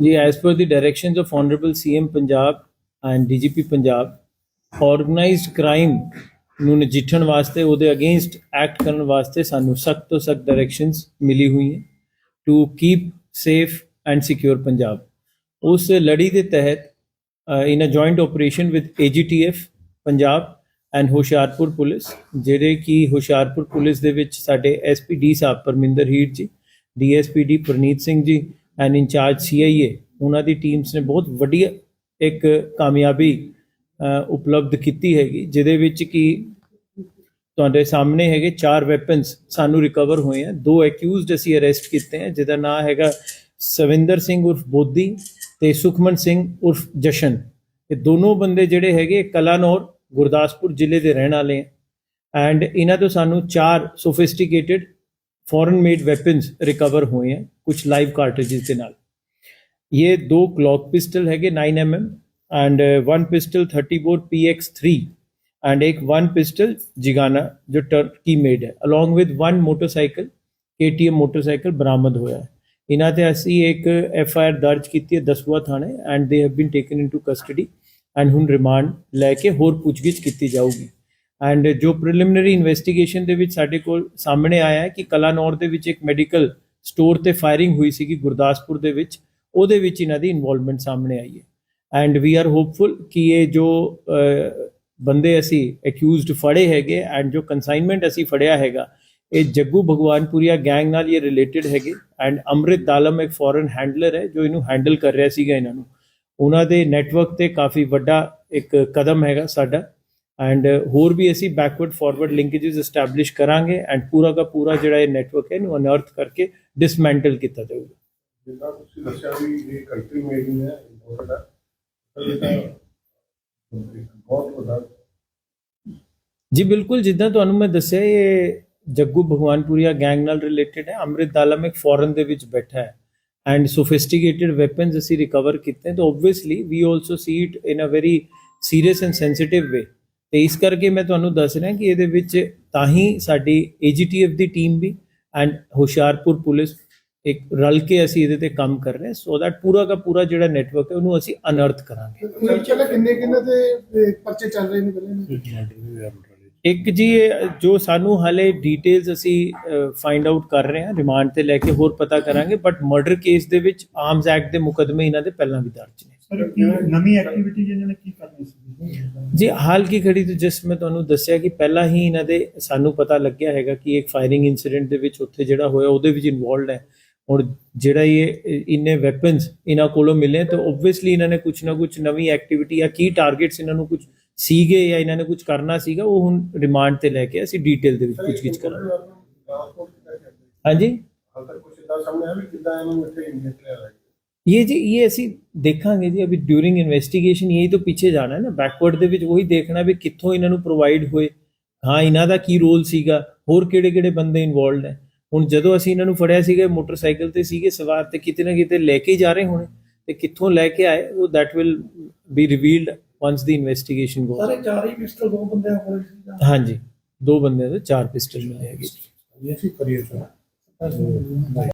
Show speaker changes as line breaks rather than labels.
ਜੀ as per the directions of honourable CM Punjab and DGP Punjab organised crime ਨੂੰ ਨਜਿੱਠਣ ਵਾਸਤੇ ਉਹਦੇ ਅਗੇਂਸਟ ਐਕਟ ਕਰਨ ਵਾਸਤੇ ਸਾਨੂੰ ਸਖਤ ਤੋਂ ਸਖਤ ਡਾਇਰੈਕਸ਼ਨਸ ਮਿਲੀ ਹੋਈ ਹੈ to keep safe and secure Punjab ਉਸ ਲੜੀ ਦੇ ਤਹਿਤ in a joint operation with AGTF Punjab and Hoshiarpur police ਜਿਹੜੇ ਕਿ ਹੁਸ਼ਿਆਰਪੁਰ ਪੁਲਿਸ ਦੇ ਵਿੱਚ ਸਾਡੇ SPD Sahib Parminder Heer ji DSPD Praneet Singh ji and incharge CIA ਉਹਨਾਂ ਦੀ ਟੀਮਸ ਨੇ ਬਹੁਤ ਵਧੀਆ ਇੱਕ ਕਾਮਯਾਬੀ ਉਪਲਬਧ ਕੀਤੀ ਹੈਗੀ, ਜਿਹਦੇ ਵਿੱਚ ਕਿ ਤੁਹਾਡੇ ਸਾਹਮਣੇ ਹੈਗੇ ਚਾਰ ਵੈਪਨਸ ਸਾਨੂੰ ਰਿਕਵਰ ਹੋਏ ਆ। ਦੋ ਐਕਿਊਜ਼ਡ ਅਸੀਂ ਅਰੈਸਟ ਕੀਤੇ ਆ, ਜਿਹਦਾ ਨਾਮ ਹੈਗਾ ਸਵਿੰਦਰ ਸਿੰਘ ਉਰਫ ਬੋਦੀ ਤੇ ਸੁਖਮਨ ਸਿੰਘ ਉਰਫ ਜਸ਼ਨ। ਇਹ ਦੋਨੋਂ ਬੰਦੇ ਜਿਹੜੇ ਹੈਗੇ ਕਲਾਨੌਰ, ਗੁਰਦਾਸਪੁਰ ਜ਼ਿਲ੍ਹੇ ਦੇ ਰਹਿਣ ਵਾਲੇ ਆ। ਐਂਡ ਇਹਨਾਂ ਤੋਂ ਸਾਨੂੰ ਚਾਰ sophisticated foreign made weapons recover ਹੋਏ ਆ ਕੁਝ ਲਾਈਵ ਕਾਰਟ੍ਰਿਜਸ ਦੇ ਨਾਲ ये दो क्लॉक पिस्टल है 9 M M and one pistol 30 bore P X three and एक वन पिस्टल जिगाना जो टर्की मेड है along with one motorcycle K T M motorcycle बरामद होया है ਇਹਨਾਂ ਤੇ ਅਸੀਂ ਇੱਕ ਐਫ ਆਈ ਆਰ ਦਰਜ ਕੀਤੀ ਹੈ ਦਸੂਆ ਥਾਣੇ and they have been taken into custody and ਹੁਣ ਰਿਮਾਂਡ ਲੈ ਕੇ ਹੋਰ ਪੁੱਛਗਿੱਛ ਕੀਤੀ ਜਾਊਗੀ ਐਂਡ ਜੋ ਪ੍ਰੀਲਿਮਿਨਰੀ ਇਨਵੈਸਟੀਗੇਸ਼ਨ ਦੇ ਵਿੱਚ ਸਾਡੇ ਕੋਲ ਸਾਹਮਣੇ ਆਇਆ ਹੈ ਕਿ ਕਲਾਨੌਰ ਦੇ ਵਿੱਚ ਇੱਕ ਮੈਡੀਕਲ ਸਟੋਰ ਤੇ ਫਾਇਰਿੰਗ ਹੋਈ ਸੀਗੀ ਗੁਰਦਾਸਪੁਰ ਦੇ ਵਿੱਚ, ਉਹਦੇ ਵਿੱਚ ਇਹਨਾਂ ਦੀ ਇਨਵੋਲਵਮੈਂਟ ਸਾਹਮਣੇ ਆਈ ਹੈ। ਐਂਡ ਵੀ ਆਰ ਹੋਪਫੁਲ ਕਿ ਇਹ ਜੋ ਬੰਦੇ ਅਸੀਂ ਅਕਿਊਜ਼ਡ ਫੜੇ ਹੈਗੇ ਐਂਡ ਜੋ ਕਨਸਾਈਨਮੈਂਟ ਅਸੀਂ ਫੜਿਆ ਹੈਗਾ, ਇਹ ਜੱਗੂ ਭਗਵਾਨਪੁਰੀਆ ਗੈਂਗ ਨਾਲ ਇਹ ਰਿਲੇਟਡ ਹੈਗੇ। ਐਂਡ ਅੰਮ੍ਰਿਤ ਦਾਲਮ ਇੱਕ ਫੋਰਨ ਹੈਂਡਲਰ ਹੈ, ਜੋ ਇਹਨੂੰ ਹੈਂਡਲ ਕਰ ਰਿਹਾ ਸੀਗਾ ਇਹਨਾਂ ਨੂੰ। ਉਹਨਾਂ ਦੇ ਨੈਟਵਰਕ ਤੇ ਕਾਫੀ ਵੱਡਾ ਇੱਕ ਕਦਮ ਹੈਗਾ ਸਾਡਾ। ਐਂਡ ਹੋਰ ਵੀ ਅਸੀਂ ਬੈਕਵਰਡ ਫਾਰਵਰਡ ਲਿੰਕੇजेस ਐਸਟੈਬਲਿਸ਼ ਕਰਾਂਗੇ ਐਂਡ ਪੂਰਾ ਦਾ ਪੂਰਾ ਜਿਹੜਾ ਇਹ ਨੈਟਵਰਕ ਹੈ ਇਹਨੂੰ ਅਨਰਥ ਕਰਕੇ ਡਿਸਮੈਂਟਲ ਕੀਤਾ ਜਾਊਗਾ।
ਜਿੱਦਾਂ ਤੁਸੀਂ ਦੱਸਿਆ ਵੀ ਇਹ ਕੰਟਰੀ ਮੇਡ ਹੀ ਹੈ ਇੰਪੋਰਟਡ ਹੈ। ਤਾਂ ਇਹ ਤਾਂ ਬਹੁਤ ਵੱਡਾ।
ਜੀ ਬਿਲਕੁਲ ਜਿੱਦਾਂ ਤੁਹਾਨੂੰ ਮੈਂ ਦੱਸਿਆ ਇਹ ਜੱਗੂ ਭਗਵਾਨਪੁਰੀਆ ਗੈਂਗ ਨਾਲ ਰਿਲੇਟਡ ਹੈ ਅੰਮ੍ਰਿਤ ਦਾਲਮ ਇੱਕ ਫੋਰਨ ਦੇ ਵਿੱਚ ਬੈਠਾ ਹੈ। ਐਂਡ ਸੋਫਿਸਟੀਕੇਟਿਡ ਵੈਪਨਸ ਅਸੀਂ ਰਿਕਵਰ ਕੀਤੇ ਹਨ ਤਾਂ obviously we also see it in a very serious and sensitive way ਤੇ ਇਸ ਕਰਕੇ ਮੈਂ ਤੁਹਾਨੂੰ ਦੱਸ ਰਿਹਾ ਕਿ ਇਹਦੇ ਵਿੱਚ ਤਾਂ ਹੀ ਸਾਡੀ AGTF ਦੀ ਟੀਮ ਵੀ ਐਂਡ ਹੁਸ਼ਿਆਰਪੁਰ ਪੁਲਿਸ ਇੱਕ ਰਲ ਕੇ ਅਸੀਂ ਇਹਦੇ ਤੇ ਕੰਮ ਕਰ ਰਹੇ ਹਾਂ। ਸੋ ਦੈਟ ਪੂਰਾ ਦਾ ਪੂਰਾ ਜਿਹੜਾ ਨੈਟਵਰਕ ਹੈ ਉਹਨੂੰ ਅਸੀਂ ਅਨਰਥ ਕਰਾਂਗੇ।
ਪਹਿਲਾਂ ਕਿੰਨੇ ਕਿੰਨੇ ਤੇ ਪਰਚੇ ਚੱਲ ਰਹੇ ਨੇ ਪਹਿਲਾਂ?
ਇੱਕ ਜੀ ਜੋ ਸਾਨੂੰ ਹਾਲੇ ਡੀਟੇਲਸ ਅਸੀਂ ਫਾਈਂਡ ਆਊਟ ਕਰ ਰਹੇ ਹਾਂ ਰਿਮਾਂਡ ਤੇ ਲੈ ਕੇ ਹੋਰ ਪਤਾ ਕਰਾਂਗੇ ਬਟ ਮਰਡਰ ਕੇਸ ਦੇ ਵਿੱਚ ਆਰਮਸ ਐਕਟ ਦੇ ਮੁਕਦਮੇ ਇਹਨਾਂ ਦੇ ਪਹਿਲਾਂ ਵੀ ਦਰਜ ਨੇ।
ਸਰ ਨਵੀਂ ਐਕਟੀਵਿਟੀ ਇਹਨਾਂ ਨੇ ਕੀ ਕਰਨੀ ਸੀ?
ਜੀ ਹਾਲ ਕੀ ਘੜੀ ਤੋਂ ਜਿਸ ਮੈਂ ਤੁਹਾਨੂੰ ਦੱਸਿਆ ਕਿ ਪਹਿਲਾਂ ਹੀ ਇਹਨਾਂ ਦੇ ਸਾਨੂੰ ਪਤਾ ਲੱਗਿਆ ਹੈਗਾ ਕਿ ਇੱਕ ਫਾਇਰਿੰਗ ਇਨਸੀਡੈਂਟ ਦੇ ਵਿੱਚ ਉੱਥੇ ਜਿਹੜਾ ਹੋਇਆ ਉਹਦੇ ਵਿੱਚ ਇਨਵੋਲਡ ਹੈ। ਹੁਣ ਜਿਹੜਾ ਇਹ ਇਨੇ ਵੈਪਨਸ ਇਹਨਾਂ ਕੋਲੋਂ ਮਿਲੇ ਤਾਂ ਆਬਵੀਅਸਲੀ ਇਹਨਾਂ ਨੇ ਕੁਝ ਨਾ ਕੁਝ ਨਵੀਂ ਐਕਟੀਵਿਟੀ ਜਾਂ ਕੀ ਟਾਰਗੇਟਸ ਇਹਨਾਂ ਨੂੰ ਕੁਝ ਸੀਗੇ ਜਾਂ ਇਹਨਾਂ ਨੇ ਕੁਝ ਕਰਨਾ ਸੀਗਾ ਉਹ ਹੁਣ ਰਿਮਾਂਡ ਤੇ ਲੈ ਕੇ ਅਸੀਂ ਡੀਟੇਲ ਦੇ ਵਿੱਚ ਕੁਝ ਕੁਝ ਕਰਾਂਗੇ। ਹਾਂਜੀ?
ਹਾਲ ਕੁਝ ਇਦਾਂ ਸਾਹਮਣੇ ਆ ਵੀ ਕਿਦਾਂ ਇਹਨੂੰ ਇੱਥੇ ਇੰਜੈਕਟ ਲਿਆ
ਇਹ ਜੀ ਇਹ ਅਸੀਂ ਦੇਖਾਂਗੇ ਜੀ ਅਭੀ ਡਿਊਰਿੰਗ ਇਨਵੈਸਟੀਗੇਸ਼ਨ ਯਹੀ ਤਾਂ ਪਿੱਛੇ ਜਾਣਾ ਹੈ ਨਾ। ਬੈਕਵਰਡ ਦੇ ਵਿੱਚ ਉਹੀ ਦੇਖਣਾ ਵੀ ਕਿੱਥੋਂ ਇਹਨਾਂ ਨੂੰ ਪ੍ਰੋਵਾਈਡ ਹੋਏ। ਹਾਂ ਇਹਨਾਂ ਦਾ ਕੀ ਰੋਲ ਸੀਗਾ ਹੋਰ ਕਿਹੜੇ ਕਿਹੜੇ ਬੰਦੇ ਇਨਵੋਲਡ ਹੈ। ਹੁਣ ਜਦੋਂ ਅਸੀਂ ਇਹਨਾਂ ਨੂੰ ਫੜਿਆ ਸੀਗਾ ਮੋਟਰਸਾਈਕਲ ਤੇ ਸੀਗੇ ਸਵਾਰ ਤੇ ਕਿਤੇ ਨਾ ਕਿਤੇ ਲੈ ਕੇ ਜਾ ਰਹੇ ਹੋਣੇ। ਤੇ ਕਿੱਥੋਂ ਲੈ ਕੇ ਆਏ ਉਹ that will be revealed once the investigation goes
ਸਾਰੇ ਚਾਰ ਹੀ ਪਿਸਟਲ ਦੋ ਬੰਦੇ ਕੋਲ ਸੀ
ਹਾਂਜੀ ਦੋ ਬੰਦੇ ਦੇ ਚਾਰ ਪਿਸਟਲ ਮਿਲੇ ਹੈਗੇ।
ਇਹ ਸੀ ਕਰੀਏ ਸਰ